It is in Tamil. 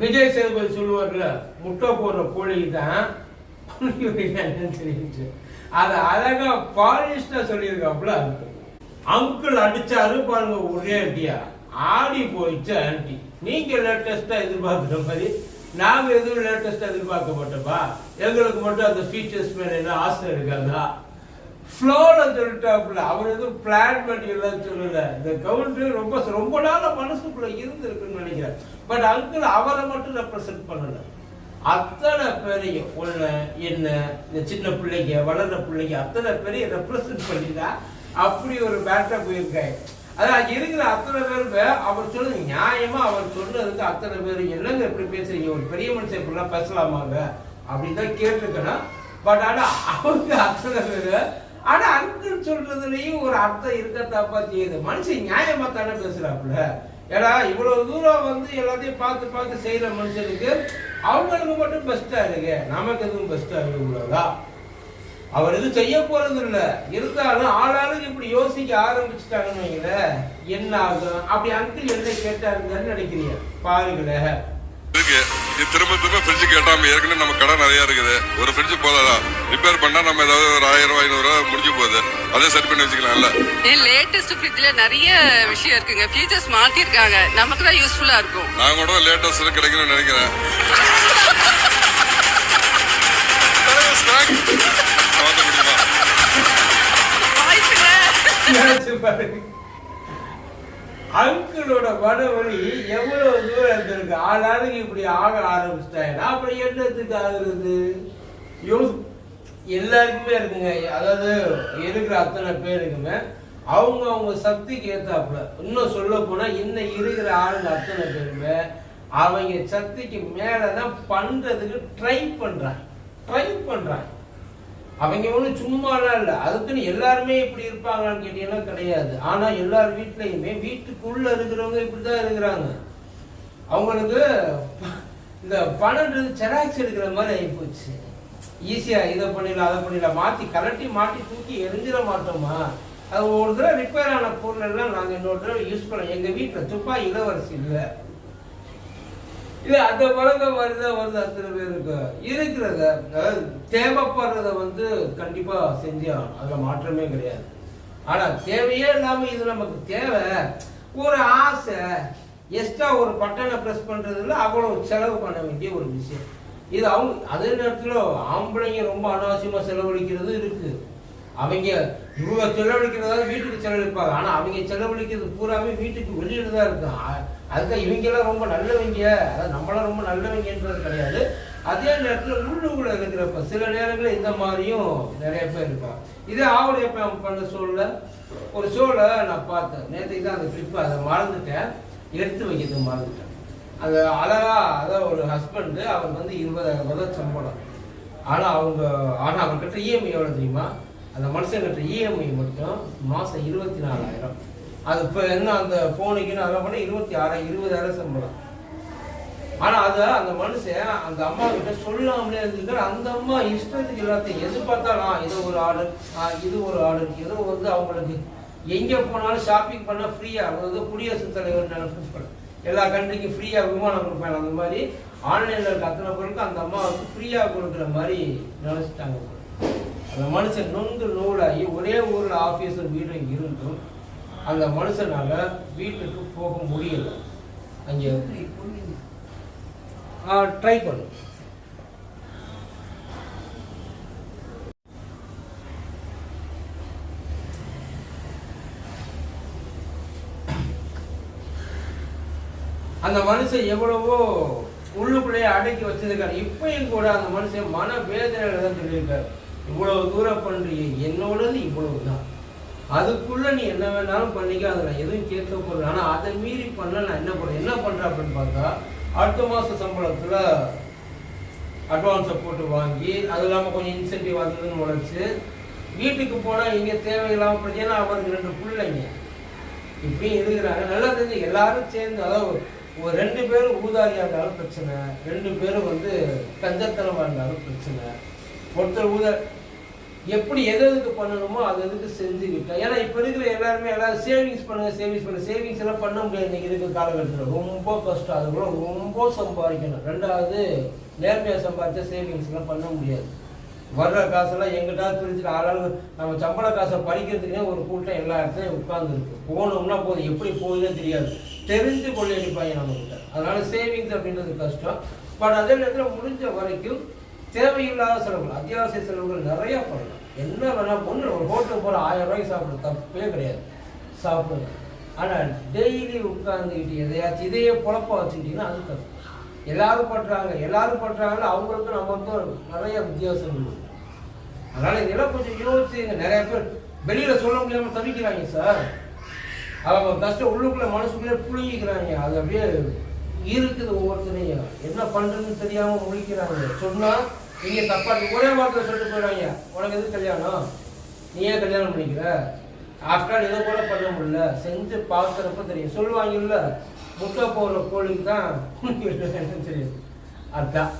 விஜய் சேதுபதி சொல்லுவார்ல முட்டை போடுற கோழி தான் தெரியுது. அதை அழகா பாலிஷ்டா சொல்லியிருக்காப்புல அங்கிள். அங்கிள் அடிச்சாரு பாருங்க ஒரே அட்டியா ஆடி போயிடுச்சு ஆண்டி நீங்க லேட்டஸ்டா எதிர்பார்க்குற மாதிரி நாங்க எதுவும் லேட்டஸ்டா எதிர்பார்க்க எங்களுக்கு மட்டும் அந்த ஃபீச்சர்ஸ் மேல என்ன ஆசை இருக்காதா? ஃப்ளோவில் சொல்லிட்டாப்புல. அவர் எதுவும் பிளான் பண்ணி எல்லாம் சொல்லலை. இந்த கவுண்டர் ரொம்ப ரொம்ப நாள் மனசுக்குள்ள இருந்திருக்குன்னு நினைக்கிறேன். பட் அங்கிள் அவரை மட்டும் ரெப்ரசென்ட் பண்ணலை. அத்தனை பேரையும் ஒன்று என்ன இந்த சின்ன பிள்ளைங்க வளர்ற பிள்ளைங்க அத்தனை பேரையும் ரெப்ரசென்ட் பண்ணிதான் அப்படி ஒரு பேட்டை போயிருக்காரு அதான் இருக்கிற அத்தனை பேருமே அவர் சொல்லுங்க நியாயமா அவர் சொன்னதுக்கு அத்தனை பேர் என்னங்க இப்படி பேசுறீங்க? ஒரு பெரிய மனுஷன் இப்படிலாம் பேசலாமாங்க? அப்படின்னு தான் கேட்டிருக்கணும். பட் ஆனால் அவங்க அத்தனை பேரு ஆனா அன்புன்னு சொல்றதுலயும் ஒரு அர்த்தம் இருக்கத்தாப்பா செய்யுது. மனுஷன் நியாயமா தானே பேசுறாப்புல. ஏடா இவ்வளவு தூரம் வந்து எல்லாத்தையும் பார்த்து பார்த்து செய்யற மனுஷனுக்கு அவங்களுக்கு மட்டும் பெஸ்டா இருக்கு. நமக்கு எதுவும் பெஸ்டா இருக்கு இவ்வளவுதான் அவர் எதுவும் செய்ய போறது இல்ல. இருந்தாலும் ஆளாளுக்கு இப்படி யோசிக்க ஆரம்பிச்சுட்டாங்கன்னு வைங்களேன் என்ன ஆகும்? அப்படி அங்கிள் என்ன கேட்டாருங்கன்னு நினைக்கிறீங்க? பாருங்களேன். இருக்கு. இது திரும்ப திரும்ப ஃப்ரிட்ஜ் கேட்டாம ஏற்கனவே நம்ம கடை நிறைய இருக்குது. ஒரு ஃப்ரிட்ஜ் போதாதா? ரிப்பேர் பண்ணா நம்ம ஏதாவது ஒரு ஆயிரம் ரூபாய் ஐநூறு ரூபாய் முடிஞ்சு போகுது. அதே சரி பண்ணி வச்சுக்கலாம்ல. லேட்டஸ்ட் ஃப்ரிட்ஜ்ல நிறைய விஷயம் இருக்குங்க. ஃபீச்சர்ஸ் மாத்திருக்காங்க. நமக்கு தான் யூஸ்ஃபுல்லா இருக்கும். நான் கூட லேட்டஸ்ட் கிடைக்கணும்னு நினைக்கிறேன். மாத்த அங்கிளோட வடவழி எவ்வளவு தூரம் இருந்திருக்கு? ஆளாளுக்கு இப்படி ஆக ஆரம்பிச்சிட்டாங்கன்னா அப்புறம் என்னத்துக்கு ஆகுறது? யோசி எல்லாருக்குமே இருக்குங்க. அதாவது இருக்கிற அத்தனை பேருக்குமே அவங்க அவங்க சக்திக்கு ஏத்தாப்புல. இன்னும் சொல்ல போனா இன்னும் இருக்கிற ஆளுங்க அத்தனை பேருமே அவங்க சக்திக்கு மேலதான் பண்றதுக்கு ட்ரை பண்றாங்க. ட்ரை பண்றாங்க. அவங்க ஒன்றும் சும்மாலாம் இல்லை. அதுக்குன்னு எல்லாருமே இப்படி இருப்பாங்களான்னு கேட்டீங்கன்னா கிடையாது. ஆனால் எல்லார் வீட்லையுமே வீட்டுக்குள்ளே இருக்கிறவங்க இப்படிதான் இருக்கிறாங்க. அவங்களுக்கு இந்த பணன்றது செராக்ஸ் எடுக்கிற மாதிரி ஆகிப்போச்சு ஈஸியாக இதை பண்ணிடலாம் அதை பண்ணிடலாம். மாற்றி கலட்டி மாட்டி தூக்கி எரிஞ்சிட மாட்டோமா? அது ஒரு தடவை ரிப்பேர் ஆன பொருள் எல்லாம் நாங்கள் இன்னொரு தடவை யூஸ் பண்ணோம். எங்கள் வீட்டில் துப்பா இளவரசி இல்லை. இல்லை அந்த பழக்கம் மாதிரிதான் வருது அத்தனை பேருக்கு இருக்கிறத அதாவது தேவைப்படுறத வந்து கண்டிப்பாக செஞ்சே ஆகணும். மாற்றமே கிடையாது. ஆனால் தேவையே இல்லாமல் இது நமக்கு தேவை. ஒரு ஆசை எக்ஸ்ட்ரா ஒரு பட்டனை ப்ரெஸ் பண்ணுறதுல அவ்வளோ செலவு பண்ண வேண்டிய ஒரு விஷயம். இது அவங்க அதே நேரத்தில் ஆம்பளைங்க ரொம்ப அனாவசியமாக செலவழிக்கிறது இருக்குது அவங்க இவங்க செலவழிக்கிறதா வீட்டுக்கு செலவழிப்பாங்க. ஆனால் அவங்க செலவழிக்கிறது பூராமே வீட்டுக்கு வெளியில் தான் இருக்கும் அதுக்கு இவங்கெல்லாம் ரொம்ப நல்லவங்க. அதாவது நம்மளாம் ரொம்ப நல்லவங்கன்றது கிடையாது. அதே நேரத்தில் உள்ளுக்குள்ள இருக்கிறப்ப சில நேரங்களில் இந்த மாதிரியும் நிறைய பேர் இருப்பாங்க. இதே ஆவடையப்ப பண்ண சூழல ஒரு சூழலை நான் பார்த்தேன். நேற்றுக்கு தான் அந்த ட்ரிப்பை அதை மறந்துட்டேன். எடுத்து வைக்கிறது மறந்துட்டேன். அந்த அழகா அதான் ஒரு ஹஸ்பண்டு அவர் வந்து இருபதாயிரம் ரூபாய் தான் சம்பளம். ஆனால் அவங்க ஆனால் அவர்கிட்ட இஎம்ஐ எவ்வளோ தெரியுமா? அந்த மனுஷங்கிட்ட இஎம்ஐ மட்டும் மாதம் இருபத்தி நாலாயிரம். அது இப்போ என்ன அந்த போனுக்குன்னு அதெல்லாம் பண்ண இருபத்தி ஆறாயிரம் இருபதாயிரம் சம்பளம் ஆனா அத அந்த மனுஷன் அந்த அம்மா கிட்ட சொல்லாமலே இருந்திருக்காரு அந்த அம்மா இஷ்டத்துக்கு எல்லாத்தையும் எது பார்த்தாலும் இது ஒரு ஆர்டர் இது ஒரு ஆர்டர் ஏதோ வந்து அவங்களுக்கு எங்க போனாலும் ஷாப்பிங் பண்ணா ஃப்ரீயா அதாவது குடியரசுத் தலைவர் நினைச்சு எல்லா கண்ட்ரிக்கும் ஃப்ரீயா விமானம் கொடுப்பாங்க அந்த மாதிரி ஆன்லைன்ல இருக்க அத்தனை பொருளுக்கு அந்த அம்மா வந்து ஃப்ரீயா கொடுக்குற மாதிரி நினைச்சிட்டாங்க அந்த மனுஷன் நொந்து நூலாகி ஒரே ஊர்ல ஆபீஸர் வீடு இருந்தும் அந்த மனுஷனால வீட்டுக்கு போக முடியல. அங்கே ட்ரை பண்ணு. அந்த மனுஷன் எவ்வளவோ உள்ளுக்குள்ளேயே அடக்கி வச்சிருக்காரு. இப்பயும் கூட அந்த மனுஷன் மன வேதனையில தான் சொல்லியிருக்காரு. இவ்வளவு தூரம் பண்றீங்க. என்னோடது இவ்வளவு தான் அதுக்குள்ள நீ என்ன வேணாலும் பண்ணிக்க அதை நான் எதுவும் கேட்க போறேன். ஆனால் அதை மீறி பண்ண நான் என்ன பண்ணுறேன் என்ன பண்ணுறேன் அப்படின்னு பார்த்தா அடுத்த மாத சம்பளத்தில் அட்வான்ஸை போட்டு வாங்கி அது இல்லாமல் கொஞ்சம் இன்சென்டிவ் வந்ததுன்னு உழைச்சி வீட்டுக்கு போனால் இங்கே தேவையில்லாமல் பிரச்சனை அவருக்கு ரெண்டு பிள்ளைங்க. இப்படியும் இருக்கிறாங்க. நல்லா தெரிஞ்சு எல்லாரும் சேர்ந்து அதாவது ஒரு ரெண்டு பேரும் ஊதாரியாக இருந்தாலும் பிரச்சனை ரெண்டு பேரும் வந்து கஞ்சத்தனமாக இருந்தாலும் பிரச்சனை. ஒருத்தர் ஊதா எப்படி எது எதுக்கு பண்ணணுமோ அது எதுக்கு செஞ்சுக்கிட்டேன் ஏன்னா இப்போ இருக்கிற எல்லாருமே எல்லாரும் சேவிங்ஸ் பண்ணுங்க சேவிங்ஸ் பண்ணுங்க. சேவிங்ஸ் எல்லாம் பண்ண முடியாது இன்னைக்கு இருக்கிற காலகட்டத்தில். ரொம்ப கஷ்டம். அது கூட ரொம்ப சம்பாதிக்கணும். ரெண்டாவது நேர்மையாக சம்பாதிச்சா சேவிங்ஸ் எல்லாம் பண்ண முடியாது. வர்ற காசெல்லாம் எங்கிட்ட பிரிச்சுட்டு ஆளாளு நம்ம சம்பள காசை படிக்கிறதுக்குனே ஒரு கூட்டம் எல்லா இடத்துலையும் உட்காந்துருக்கு போனோம்னா போதும். எப்படி போகுதுன்னே தெரியாது. தெரிஞ்சு கொள்ளையடிப்பாங்க நம்மகிட்ட. அதனால சேவிங்ஸ் அப்படின்றது கஷ்டம். பட் அதே நேரத்தில் முடிஞ்ச வரைக்கும் தேவையில்லாத செலவுகள் அத்தியாவசிய செலவுகள் நிறைய பண்ணலாம் என்ன வேணால் ஒன்று ஒரு ஹோட்டலுக்கு போகிற ஆயிரம் ரூபாய்க்கு சாப்பிட தப்பே கிடையாது. சாப்பிடுங்க ஆனால் டெய்லி உட்கார்ந்துக்கிட்டு எதையாச்சும் இதையே பொழப்ப வச்சுக்கிட்டீங்கன்னா அது தப்பு. எல்லாரும் பண்ணுறாங்க எல்லாரும் பண்ணுறாங்கன்னு அவங்களுக்கும் நமக்கும் நிறைய வித்தியாசம் அதனால் இதெல்லாம் கொஞ்சம் யோசிச்சுங்க. நிறைய பேர் வெளியில் சொல்ல முடியாமல் தவிக்கிறாங்க சார். அவங்க கஷ்டம் உள்ளுக்குள்ள மனசுக்குள்ளே புழுங்கிக்கிறாங்க. அது அப்படியே இருக்குது ஒவ்வொருத்தரையும். என்ன பண்ணுறதுன்னு தெரியாமல் முழிக்கிறாங்க. சொன்னால் நீங்க தப்பா ஒரே வார்த்தை சொல்லிட்டு போயிடுவாங்க உனக்கு எது கல்யாணம்? நீ ஏன் கல்யாணம் பண்ணிக்கிற? ஆஃப்டர் இதை கூட பண்ண முடியல. செஞ்சு பார்க்குறப்ப தெரியும். சொல்லுவாங்கல்ல முட்டை போடுற கோழிக்கு தான் தெரியும். அதுதான்